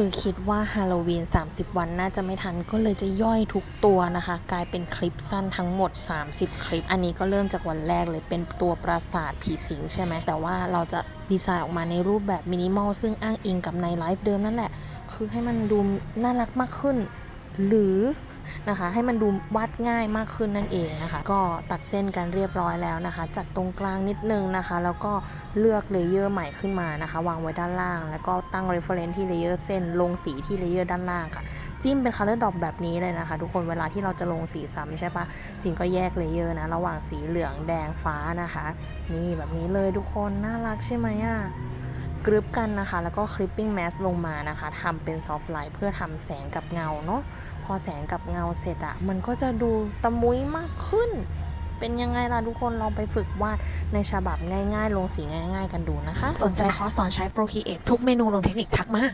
คือคิดว่าฮาโลวีน 30 วันน่าจะไม่ทันก็เลยจะย่อยทุกตัวนะคะ กลายเป็นคลิปสั้นทั้งหมด 30 คลิป อันนี้ก็เริ่มจากวันแรกเลยเป็นตัวปราสาทผีสิงใช่ไหมแต่ว่าเราจะดีไซน์ออกมาในรูปแบบมินิมอลซึ่งอ้างอิงกับในไลฟ์เดิมนั่นแหละ คือให้มันดูน่ารักมากขึ้น หรือนะคะให้มันดูวาดง่ายมากขึ้นนั่นเองนะคะ ก็ตัดเส้นกันเรียบร้อยแล้วนะคะ จัดตรงกลางนิดนึงนะคะ แล้วก็เลือกเลเยอร์ใหม่ขึ้นมานะคะ วางไว้ด้านล่าง แล้วก็ตั้ง reference ที่เลเยอร์เส้น ลงสีที่เลเยอร์ด้านล่างค่ะ จิ้มเป็น color dot แบบนี้เลยนะคะ ทุกคนเวลาที่เราจะลงสีซ้ำใช่ปะจริงก็แยกเลเยอร์นะ ระหว่างสีเหลืองแดงฟ้านะคะ นี่แบบนี้เลยทุกคนน่ารักใช่ไหมอะ กรึบกันนะคะ แล้วก็ clipping mask ลงมานะคะทำเป็น soft light เพื่อทำแสงกับเงาเนาะพอแสงกับเงาเสร็จอะมันก็จะดูตะมุ้ยมากขึ้น เป็นยังไงล่ะทุกคนลองไปฝึกวาดในฉบับง่ายๆ ลงสีง่าย ๆ กันดูนะคะ สนใจคอร์สสอนใช้ Procreate ทุกเมนูลงเทคนิคทักมา